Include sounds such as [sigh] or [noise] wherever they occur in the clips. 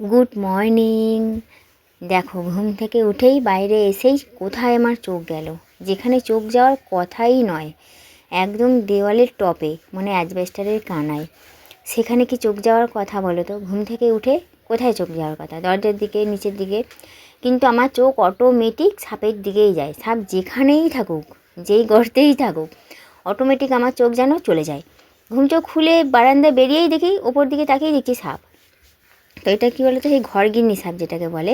Good morning. দেখো, ঘুম থেকে উঠেই বাইরে এসেই কোথায় আমার চোখ গেল? যেখানে চোখ যাওয়ার কথাই নয়, একদম দেওয়ালের টপে মানে অ্যাজবেস্টারের কানায়। সেখানে কি চোখ যাওয়ার কথা বলো তো? ঘুম থেকে উঠে কোথায় চোখ যাওয়ার কথা? দরজার দিকে, নিচের দিকে। কিন্তু আমার চোখ অটোমেটিক সাপের দিকেই যায়। সাপ যেখানেই থাকুক, যেই গর্তেই থাকুক অটোমেটিক আমার চোখ যেন চলে যায়। ঘুম চোখ খুলে বারান্দায় বেরিয়েই দেখি, ওপর দিকে তাকিয়ে দেখি সাপ। তো এটা কী বলতো সেই ঘরগিন্নি সাপ যেটাকে বলে।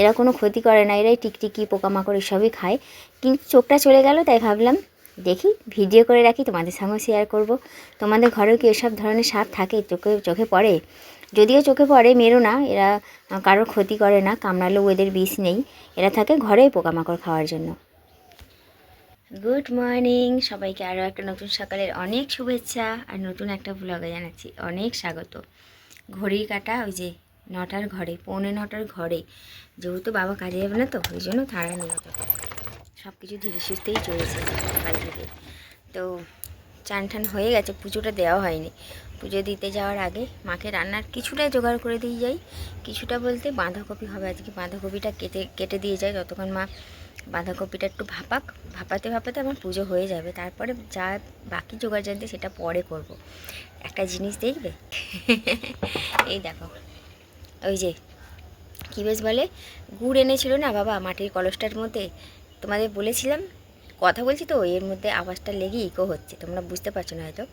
এরা কোনো ক্ষতি করে না, এরাই টিকটিকি, পোকামাকড় এসবই খায়। কিন্তু চোখটা চলে গেল, তাই ভাবলাম, দেখি, ভিডিও করে রাখি, তোমাদের সঙ্গে শেয়ার করব। তোমাদের ঘরেও কি এসব ধরনের সাপ থাকে, চোখে চোখে পড়ে? যদিও চোখে পড়ে, মেরো না, এরা কারোর ক্ষতি করে না, কামড়ালেও এদের বিষ নেই। এরা থাকে ঘরে পোকামাকড় খাওয়ার জন্য। গুড মর্নিং সবাইকে আরও একটা নতুন সকালের অনেক শুভেচ্ছা, আর নতুন একটা ব্লগে জানাচ্ছি অনেক স্বাগত। ঘড়ির কাটা, ওই যে নটার ঘরে, পৌনে নটার ঘরে। যেহেতু বাবা কাজে যাবে না তো, ওই জন্য তাড়া নিয়ে অতটা সব কিছু ধীরে সুস্থেই চলেছে সকাল থেকে। তো চান টান হয়ে গেছে, পুজোটা দেওয়া হয়নি। পুজো দিতে যাওয়ার আগে মাকে রান্নার কিছুটা জোগাড় করে দিয়ে যাই। কিছুটা বলতে বাঁধাকপি হবে, আজকে বাঁধাকপিটা কেটে কেটে দিয়ে যাই। যতক্ষণ মা বাঁধাকপিটা একটু ভাপাক, ভাপাতে ভাপাতে আমার পুজো হয়ে যাবে। তারপরে যা বাকি জোগাড় জানতে সেটা পরে করব। একটা জিনিস দেখবে? এই দেখো। ওই যে, কী বেশ বলে? গুড় এনেছিল না বাবা, মাটির কলসটার মধ্যে। তোমাদের বলেছিলাম, কথা বলছি তো, এর মধ্যে আওয়াজটা লেগে ইকো হচ্ছে, তোমরা বুঝতে পারছ না হয়তো।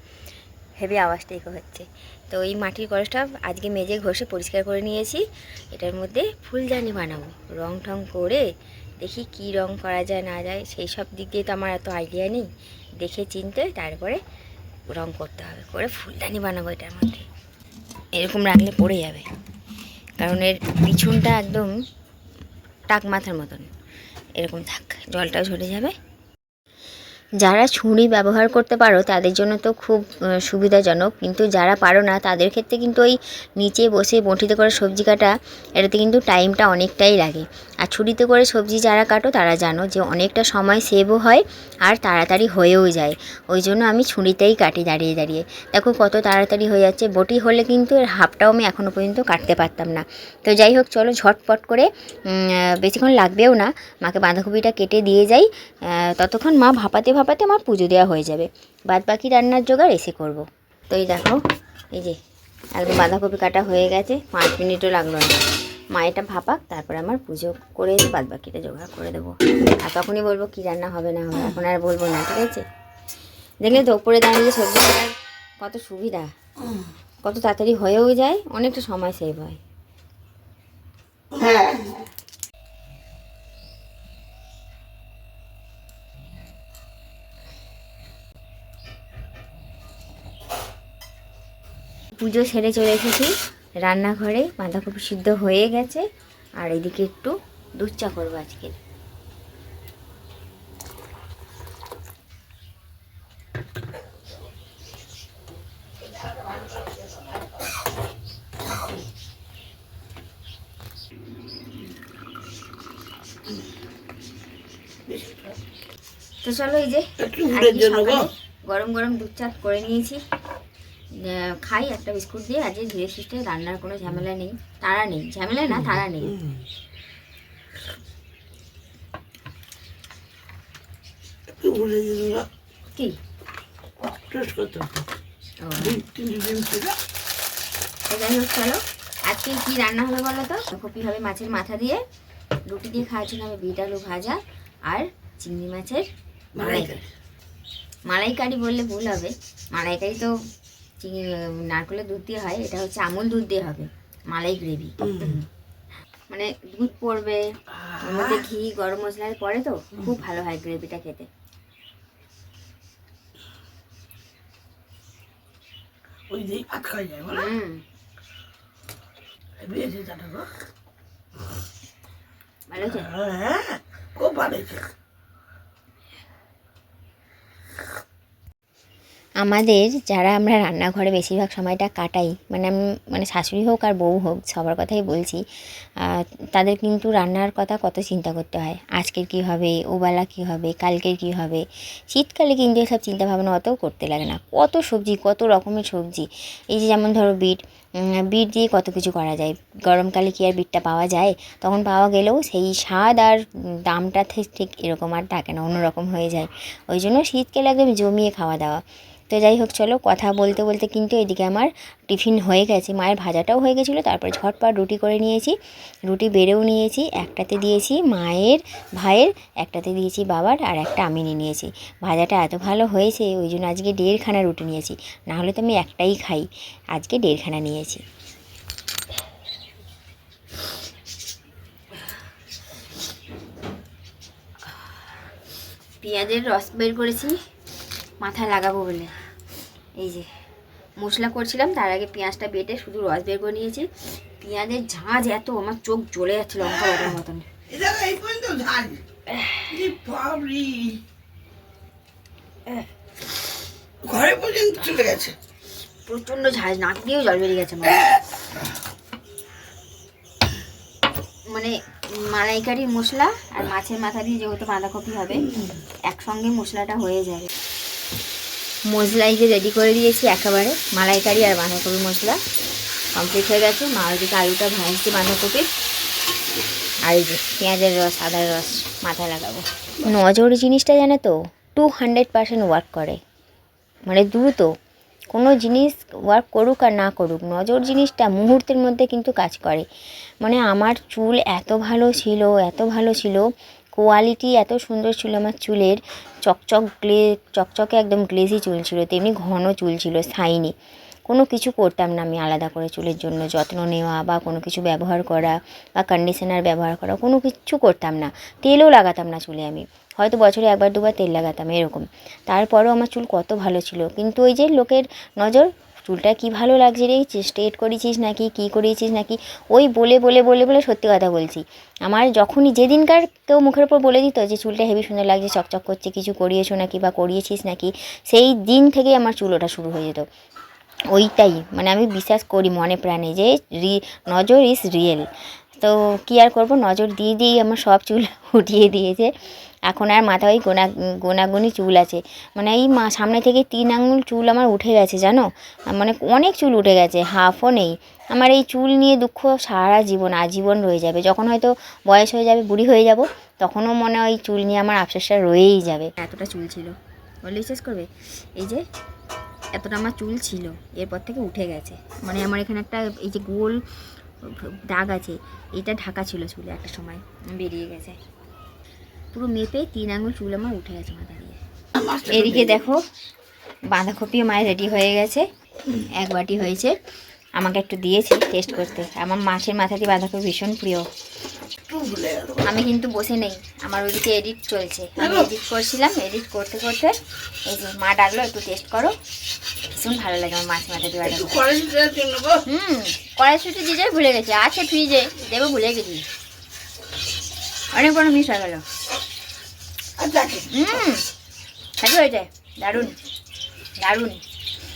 হেভি আওয়াজটা ইকো হচ্ছে। তো এই মাটির কলসটা আজকে মেজে ঘষে পরিষ্কার করে নিয়েছি। এটার মধ্যে ফুলদানি বানাবো। রং টং করে দেখি কি রং করা যায়, না যায়, সেই সব দিক দিয়ে তো আমার এত আইডিয়া নেই। দেখে চিনতে তারপরে রং করতে হবে। করে ফুলদানি বানাবো এটার মধ্যে। এরকম রাখলে পড়ে যাবে। কারণ এর পিছনটা একদম টাক মাথার মতন। এরকম থাক, জলটাও ঝরে যাবে। যারা ছুরি ব্যবহার করতে পারো, তাদের জন্য তো খুব সুবিধাজনক। কিন্তু যারা পারো না, তাদের ক্ষেত্রে কিন্তু ওই নিচে বসে বঁটিতে করে সবজি কাটা, এটাতে কিন্তু টাইমটা অনেকটাই লাগে। আর ছুরিতে করে সবজি যারা কাটো তারা জানো যে অনেকটা সময় সেভও হয় আর তাড়াতাড়ি হয়েও যায়। ওই জন্য আমি ছুরিতেই কাটি দাঁড়িয়ে দাঁড়িয়ে। দেখো কত তাড়াতাড়ি হয়ে যাচ্ছে। বটি হলে কিন্তু এর হাফটাও আমি এখনও পর্যন্ত কাটতে পারতাম না। তো যাই হোক, চলো ঝটপট করে বেশিক্ষণ লাগবেও না। মাকে বাঁধাকপিটা কেটে দিয়ে যাই। ততক্ষণ মা ভাপাতে ভাপাতে আমার পুজো দেওয়া হয়ে যাবে। বাদ বাকি রান্নার জোগাড় এসে করব। তো এই দেখো, এই যে একদম বাঁধাকপি কাটা হয়ে গেছে। পাঁচ মিনিটও লাগল না। মা এটা ভাপাক তারপরে আমার পুজো করে বাদ বাকিটা জোগাড় করে দেবো। আর তখনই বলব কি রান্না হবে না হবে এখন আর বলব না ঠিক আছে? দেখলে তো ওপরে দাঁড়িয়ে সবজি কাটার কত সুবিধা। কত তাড়াতাড়ি হয়েও যায় অনেকটা সময় সেভ হয়। পুজো সেরে চলে এসেছি। রান্নাঘরে বাঁধাকপি সিদ্ধ হয়ে গেছে। আর এদিকে একটু দুধ চা করব আজকে। তো চলো এই যে গরম গরম দুধ চা করে নিয়েছি। খাই একটা বিস্কুট দিয়ে আজকে ধীরে সুস্থে রান্নার কোনো ঝামেলা নেই তারা নেই। ঝামেলা না তারা নেই। কি? যাই হোক চলো। আজকে কি রান্না হবে বলো তো? কপি হবে মাছের মাথা দিয়ে। রুটি দিয়ে খাওয়ার জন্য হবে বিট আলু ভাজা আর চিংড়ি মাছের মালাইকারি। মালাইকারি বললে ভুল হবে। মালাইকারি তো নারকেলের দুধ দিয়ে হয় এটা হচ্ছে আমুল দুধ দিয়ে হবে মালাই গ্রেভি। মানে দুধ পড়বে ওর মধ্যে ঘি গরম মশলা পড়ে তো খুব ভালো হয় গ্রেভিটা খেতে। ওই ভাত খাওয়া যায় বলো। ভালো হয়েছে? হ্যাঁ খুব ভালো হয়েছে। আমাদের যারা আমরা রান্নাঘরে বেশিরভাগ সময়টা কাটাই মানে আমি মানে শাশুড়ি হোক আর বউ হোক, সবার কথাই বলছি তাদের কিন্তু রান্নার কথা কত চিন্তা করতে হয়। আজকের কী হবে, ওবেলা কী হবে, কালকের কী হবে? শীতকালে কিন্তু এসব চিন্তা ভাবনা অতও করতে লাগে না। কত সবজি, কত রকমের সবজি। এই যে যেমন ধরো বিট বিট দিয়ে কত কিছু করা যায়। গরমকালে কি আর বিটটা পাওয়া যায়? তখন পাওয়া গেলেও সেই স্বাদ আর দামটা ঠিক এরকম আর থাকে না, অন্যরকম হয়ে যায়। ওই জন্য শীতকালে একদম জমিয়ে খাওয়া দাওয়া। তো যাই হোক, চলো কথা বলতে বলতে কিন্তু এদিকে আমার টিফিন হয়ে গেছে। মায়ের ভাজাটাও হয়ে গেছিল, তারপরে ঝটপট রুটি করে নিয়েছি। রুটি বেড়েও নিয়েছি, একটাতে দিয়েছি মায়ের ভাইয়ের, একটাতে দিয়েছি বাবার, আর একটা আমি নিয়ে নিয়েছি। ভাজাটা এত ভালো হয়েছে, ওই জন্য আজকে দেড়খানা রুটি নিয়েছি। না হলে তো আমি একটাই খাই। আজকে দেড়খানা নিয়েছি। পেঁয়াজের রস বের করেছি, মাথায় লাগাবো বলে। এই যে মশলা করছিলাম তার আগে পেঁয়াজটা বেটে শুধু রস বের করে নিয়েছি। পেঁয়াজের ঝাঁঝ এত আমার চোখ জ্বলে যাচ্ছে লঙ্কা বাটার মতন। ঘরে পর্যন্ত চলে গেছে। প্রচণ্ড ঝাঁঝ নাক দিয়েও জল বেরিয়ে গেছে আমার। মানে মালাইকারির মশলা আর মাছের মাথা দিয়ে যেহেতু বাঁধাকপি হবে একসঙ্গে মশলাটা হয়ে যাবে। মশলাই যে রেডি করে দিয়েছি একেবারে। মালাইকারি আর বাঁধাকপি মশলা কমপ্লিট হয়ে গেছে। মা ওইদিকে আলুটা ভাজছি বাঁধাকপির আর এই যে পেঁয়াজের রস, আদার রস মাথায় লাগাবো। নজর জিনিসটা জানে তো টু হান্ড্রেড পার্সেন্ট ওয়ার্ক করে। মানে দ্রুত। কোনো জিনিস ওয়ার্ক করুক আর না করুক, নজর জিনিসটা মুহূর্তের মধ্যে কিন্তু কাজ করে। মানে আমার চুল এত ভালো ছিল, এত ভালো ছিল কোয়ালিটি এত সুন্দর ছিল আমার চুলের। চকচক গ্লে, চকচকে একদম গ্লেজি চুল ছিল, তেমনি ঘন চুল ছিল শাইনি কোনো কিছু করতাম না আমি আলাদা করে চুলের জন্য, যত্ন নেওয়া বা কোনো কিছু ব্যবহার করা বা কন্ডিশনার ব্যবহার করা, কোনো কিছু করতাম না। তেলও লাগাতাম না চুলে আমি। হয়তো বছরে একবার, দুবার তেল লাগাতাম, এরকম। তারপরেও আমার চুল কত ভালো ছিল। কিন্তু ওই যে লোকের নজর চুলটা কি ভালো লাগছে রে? স্ট্রেট করেছিস নাকি? কি করিয়েছিস নাকি? ওই বলে বলে বলে বলে সত্যি কথা বলছি। আমার যখনই যেদিনকার কেউ মুখের উপর বলে দিত যে, চুলটা হেভি সুন্দর লাগছে, চকচক করছে, কিছু করিয়েছো নাকি বা করিয়েছিস নাকি? সেই দিন থেকেই আমার চুল ওঠা শুরু হয়ে যেত। ওইটাই মানে আমি বিশ্বাস করি মনে প্রাণে যে, রি, নজর ইজ রিয়েল। তো কী আর করব? নজর দিয়ে দিয়েই আমার সব চুল [laughs] উঠিয়ে দিয়েছে। এখন আর মাথায় ওই গোনা, গোনাগুনি চুল আছে। মানে এই মা, সামনে থেকে তিন আঙুল চুল আমার উঠে গেছে, জানো? মানে অনেক চুল উঠে গেছে, হাফও নেই। আমার এই চুল নিয়ে দুঃখ সারা জীবন, আজীবন রয়ে যাবে। যখন হয়তো বয়স হয়ে যাবে, বুড়ি হয়ে যাব, তখনও মনে হয় চুল নিয়ে আমার আফসোসটা রয়েই যাবে। এতটা চুল ছিল। বললে, বিশ্বাস করবে? এই যে, এতটা আমার চুল ছিল, এরপর থেকে উঠে গেছে। মানে আমার এখানে একটা এই যে গোল দাগ আছে, এটা ঢাকা ছিল চুলে একটা সময়, বেরিয়ে গেছে। পুরো মেপে তিন আঙুল চুল আমার উঠে গেছে মাথা দিয়ে। এদিকে দেখো বাঁধাকপি মায়ের রেডি হয়ে গেছে। এক বাটি হয়েছে। আমাকে একটু দিয়েছে টেস্ট করতে। আমার মাছের মাথাটি বাঁধাকপি ভীষণ প্রিয়। আমি কিন্তু বসে নেই। আমার ওইদিকে এডিট চলছে। আমি এডিট করছিলাম এডিট করতে করতে এই যে মা ডাকলো একটু টেস্ট করো। ভীষণ ভালো লাগে আমার মাছ মাথা দিয়ে হুম কড়াইশুটি দিয়ে ভুলে গেছে। আছে ফ্রিজে দেবো ভুলে গেছি। অনেক বড় মিস হয়ে গেল। হুম হ্যাপি হয়েছে। দারুণ দারুণ।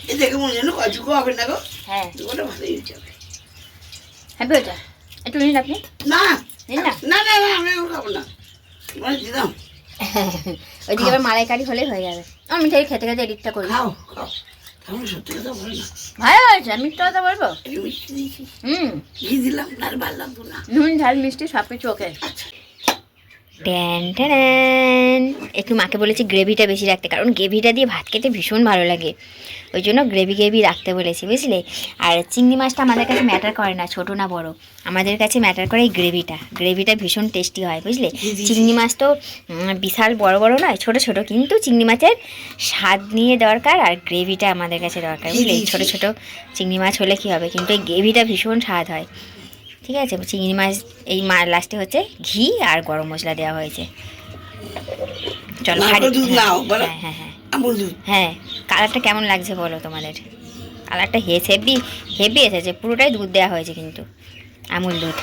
এ দেখে মনে যেন কচুকো হবে না গো। হ্যাঁ। ওটা ভালোই হয়ে যাবে হ্যাপি একটু নিন আপনি। না নিন না। না না না আমি খাব না। মানে দিলাম [laughs] ওইদিকে এবার মালাইকারি হলেই হয়ে যাবে। আমি মিঠাই খেতে খেতে এডিটটা করি। খাও খাও। আমি সত্যি কথা বলি না। ভালো হয়েছে মিষ্টি কথা বলব? মিষ্টি হুম। ঘি দিলাম আর ভালো লাগতো না। নুন ঝাল মিষ্টি সব কিছু ওকে। ট্যান ট্যান একটু মাকে বলেছি গ্রেভিটা বেশি রাখতে কারণ গ্রেভিটা দিয়ে ভাত খেতে ভীষণ ভালো লাগে। ওই জন্য গ্রেভি গ্রেভি রাখতে বলেছি বুঝলে? আর চিংড়ি মাছটা আমাদের কাছে ম্যাটার করে না ছোট না বড়। আমাদের কাছে ম্যাটার করে এই গ্রেভিটা। গ্রেভিটা ভীষণ টেস্টি হয় বুঝলে? চিংড়ি মাছ তো বিশাল বড় বড় নয় ছোট ছোট কিন্তু চিংড়ি মাছের স্বাদ নিয়ে দরকার আর গ্রেভিটা আমাদের কাছে দরকার বুঝলে? ছোট ছোট চিংড়ি মাছ হলে কী হবে? কিন্তু এই গ্রেভিটা ভীষণ স্বাদ হয়। ঠিক আছে? চিংড়ি মাছ এই মা লাস্টে হচ্ছে ঘি আর গরম মশলা দেওয়া হয়েছে। চলো দুধ হ্যাঁ হ্যাঁ হ্যাঁ হ্যাঁ। কালারটা কেমন লাগছে বলো তোমাদের? কালারটা হেস হেভি হেভি এসেছে পুরোটাই দুধ দেওয়া হয়েছে কিন্তু আমুল দুধ।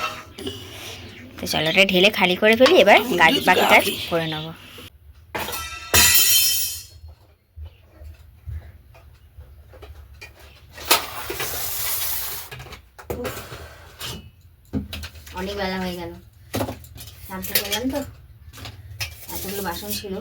তো চলো ওটা ঢেলে খালি করে ফেলি এবার গাছ বাকি কাজ করে নেব। অনেক বেলা হয়ে গেল। শান্ত করলাম তো এতগুলো বাসন ছিল।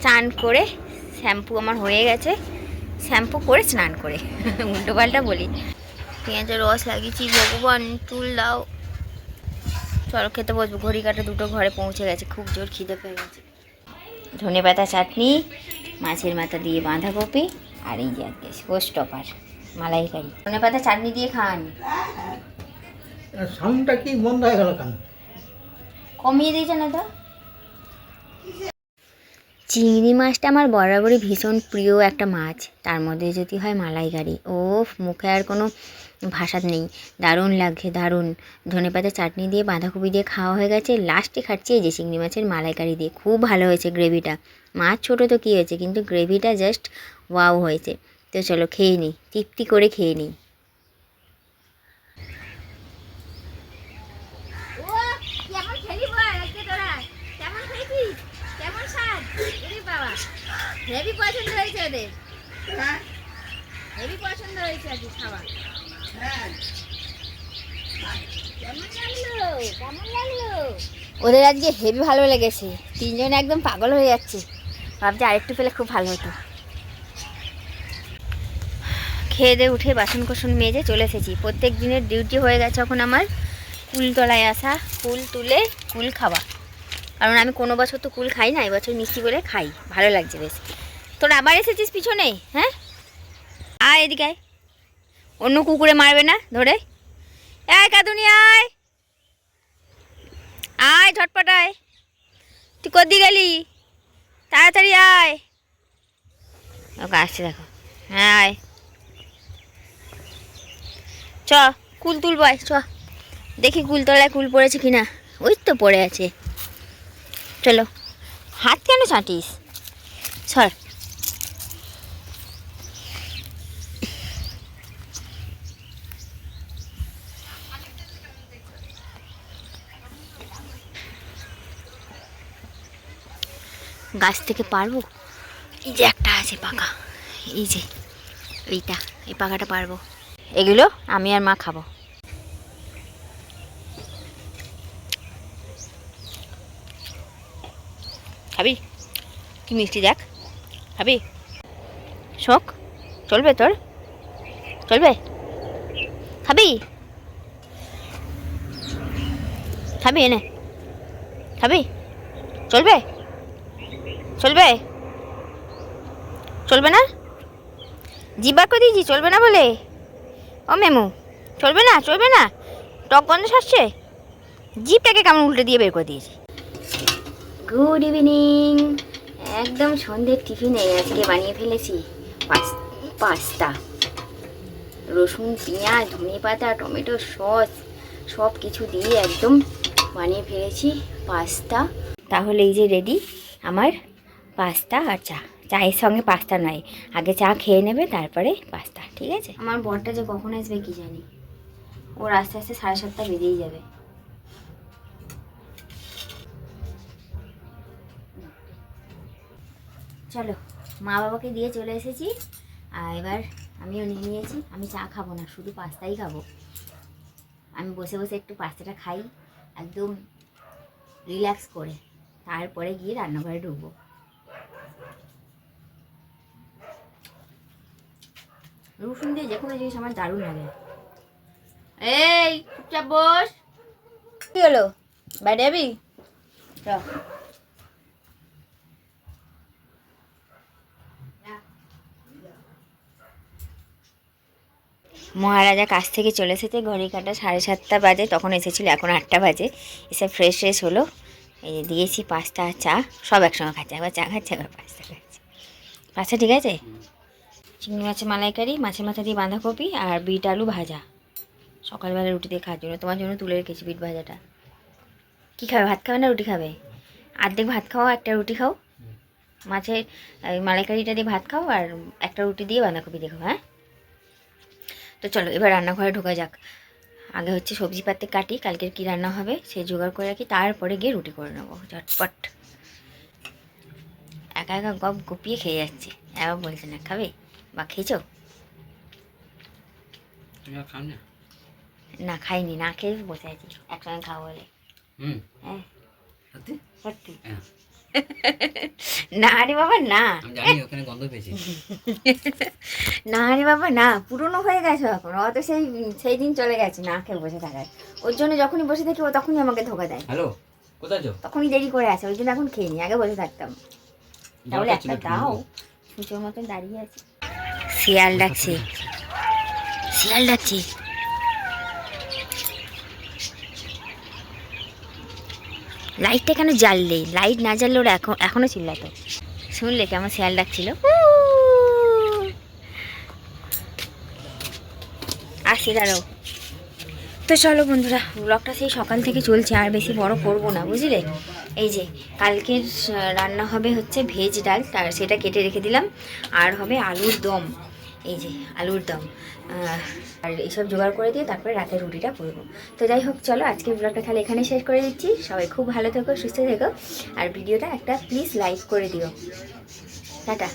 স্নান করে শ্যাম্পু আমার হয়ে গেছে। শ্যাম্পু করে স্নান করে। উল্টো পাল্টা বলি। পেঁয়াজের রস লাগিয়েছি ভগবান চুল দাও। চলো খেতে বসবো। ঘড়ি কাটা দুটো ঘরে পৌঁছে গেছে। খুব জোর খিদে পেয়ে গেছে। ধনে পাতা চাটনি মাছের মাথা দিয়ে বাঁধাকপি আর এই যে আজকে স্টোপার মালাইকারি। ধনে পাতা চাটনি দিয়ে খান। সাউন্ডটা কি বন্ধ হয়ে গেল কেন? কমিয়ে দিয়েছে না তো? চিংড়ি মাছটা আমার বরাবরই ভীষণ প্রিয় একটা মাছ। তার মধ্যে যদি হয় মালাইকারি। ও মুখে আর কোনো ভাষা নেই। দারুণ লাগছে, দারুণ। ধনেপাতা চাটনি দিয়ে, বাঁধাকপি দিয়ে খাওয়া হয়ে গেছে। লাস্টে খাচ্ছি এই যে চিংড়ি মাছের মালাইকারি দিয়ে। খুব ভালো হয়েছে গ্রেভিটা মাছ ছোটো তো কী হয়েছে, কিন্তু গ্রেভিটা জাস্ট ওয়াও হয়েছে। তো চলো খেয়ে নিই তৃপ্তি করে খেয়ে নিই কেমন খেলি বল আজকে তোরা কেমন খেয়েছিস কেমন স্বাদ এরে বাবা হেভি পছন্দ হয়েছে ওদের। হ্যাঁ। হেভি পছন্দ হয়েছে আজকে খাবার হ্যাঁ। ওদের আজকে হেভি ভালো লেগেছে। তিনজন একদম পাগল হয়ে যাচ্ছে। ভাবছি আরেকটু পেলে খুব ভালো হতো। খেয়ে দিয়ে উঠে বাসন কোসন মেজে চলে এসেছি। প্রত্যেক দিনের ডিউটি হয়ে গেছে এখন আমার। কুলতলায় আসা কুল তুলে কুল খাওয়া। কারণ আমি কোনো বছর তো কুল খাই না, এবছর মিষ্টি করে খাই। ভালো লাগছে বেশ। তোর আবার এসেছিস পিছনে? হ্যাঁ? আয় এদিকে অন্য কুকুরে মারবে না ধরে। আয় কাদুনি, আয়। আয়, ঝটপট আয়। তুই কদি গেলি? তাড়াতাড়ি আয়। ওকে, আসছে, দেখো। হ্যাঁ আয়। চ, কুল তুলবো চ। দেখি কুল কুলতলায় কুল পড়েছে কিনা। ওই তো পড়ে আছে। চলো। হাত কেন ছাঁটিস? সর গাছ থেকে পারব? এই যে একটা আছে পাকা। এই যে, এইটা, এই পাকাটা পারব। এগুলো আমি আর মা খাব। খাবি? কি মিষ্টি দেখ। খাবি? শোক, চলবে তোর? চলবে? খাবি? খাবি এনে। খাবি? চলবে? চলবে? চলবে না? জিবার করে দিয়েছি, চলবে না বলে? ও মেমু, চলবে না চলবে না? টক গন্ধ সারছে? জিপটাকে কেমন উল্টে দিয়ে বের করে দিয়েছি? গুড ইভিনিং একদম সন্ধ্যের টিফিনে আজকে বানিয়ে ফেলেছি। পাস- পাস্তা রসুন, পেঁয়াজ ধনে পাতা টমেটো সস সব কিছু দিয়ে একদম বানিয়ে ফেলেছি পাস্তা তাহলে এই যে রেডি আমার পাস্তা আর চা। চায়ের সঙ্গে পাস্তা নয়, আগে চা খেয়ে নেবে, তারপরে পাস্তা ঠিক আছে? আমার বরটা যে কখন আসবে কি জানি? ওর আস্তে আস্তে সাড়ে সাতটা বেজেই যাবে। চলো মা বাবাকে দিয়ে চলে এসেছি। আর এবার আমিও নিয়ে নিয়েছি। আমি চা খাব না শুধু পাস্তাই খাব। আমি বসে বসে একটু পাস্তাটা খাই একদম রিল্যাক্স করে। তারপরে গিয়ে রান্নাঘরে ঢুকবো। রসুন দিয়ে যে কোনো জিনিস আমার দারুণ লাগে। এই চুপচাপ বস। কি হলো? বাইরে যাবি? চ। মহারাজা কাছ থেকে চলে এসেছে, ঘড়ি কাটা সাড়ে সাতটা বাজে, তখন এসেছিল, এখন আটটা বাজে। এসে ফ্রেশ ফ্রেশ হলো, এই যে দিয়েছি পাস্তা চা, সব একসঙ্গে খাচ্ছে, একবার চা খাচ্ছে, একবার পাস্তা খাচ্ছে। পাস্তা ঠিক আছে? চিংড়ি মাছের মালাইকারি, মাছের মাথা দিয়ে বাঁধাকপি আর বিট আলু ভাজা। সকালবেলা রুটি দিয়ে খাওয়ার জন্য, তোমার জন্য তুলে রেখেছি বিট ভাজাটা। কী খাবে, ভাত খাবে না রুটি খাবে? অর্ধেক ভাত খাও, একটা রুটি খাও। মাছের মালাইকারিটা দিয়ে ভাত খাও আর একটা রুটি দিয়ে বাঁধাকপি দেখো হ্যাঁ? তো চলো এবার রান্নাঘরে ঢোকা যাক। আগে হচ্ছে সবজি পাতে কাটি কালকের কি রান্না হবে সেই জোগাড় করে রাখি তারপরে গিয়ে রুটি করে নেব ঝটপট। একা একা গপ গুপিয়ে খেয়ে যাচ্ছে। এবার বলছে না খাবে? বা খেয়েছো? না না খাইনি না খেয়ে বসে আছি। একসঙ্গে খাব বলে। হ্যাঁ। সত্যি? সত্যি। হ্যাঁ। না রে বাবা না। জানি ওখানে গন্ধ পেয়েছি। না রে বাবা না পুরনো হয়ে গেছে এখন। অত সেই সেই দিন চলে গেছে না খেয়ে বসে থাকার। ওর জন্য যখনই বসে থাকি ও তখনই আমাকে ধোকা দেয়। হ্যালো কোথায় যাও তখনই দেরি করে আসে ওই জন্য এখন খেয়ে নি আগে বসে থাকতাম। তাহলে একটা দাও সুচোর মতন দাঁড়িয়ে আছে। শিয়াল ডাকছে। শিয়াল ডাকছে। লাইটটা কেন জ্বাললে লাইট না জ্বাললে ওরা এখন এখনও চিল্লাতো। শুনলে কেমন শিয়াল ডাকছিল? আসি, দাঁড়াও। তো চলো বন্ধুরা ব্লগটা সেই সকাল থেকে চলছে, আর বেশি বড় করব না, বুঝলে? এই যে, কালকের রান্না হবে হচ্ছে ভেজ ডাল, তার সেটা কেটে রেখে দিলাম। আর হবে আলুর দম। এই যে, আলুর দম। আর এইসব জোগাড় করে দিয়ে তারপরে রাতে রুটিটা করব। তো যাই হোক, চলো আজকে ব্লগটা তাহলে এখানে শেষ করে দিচ্ছি। সবাই খুব ভালো থেকো, সুস্থ থেকো। আর ভিডিওটা একটা প্লিজ লাইক করে দিও। টাটা।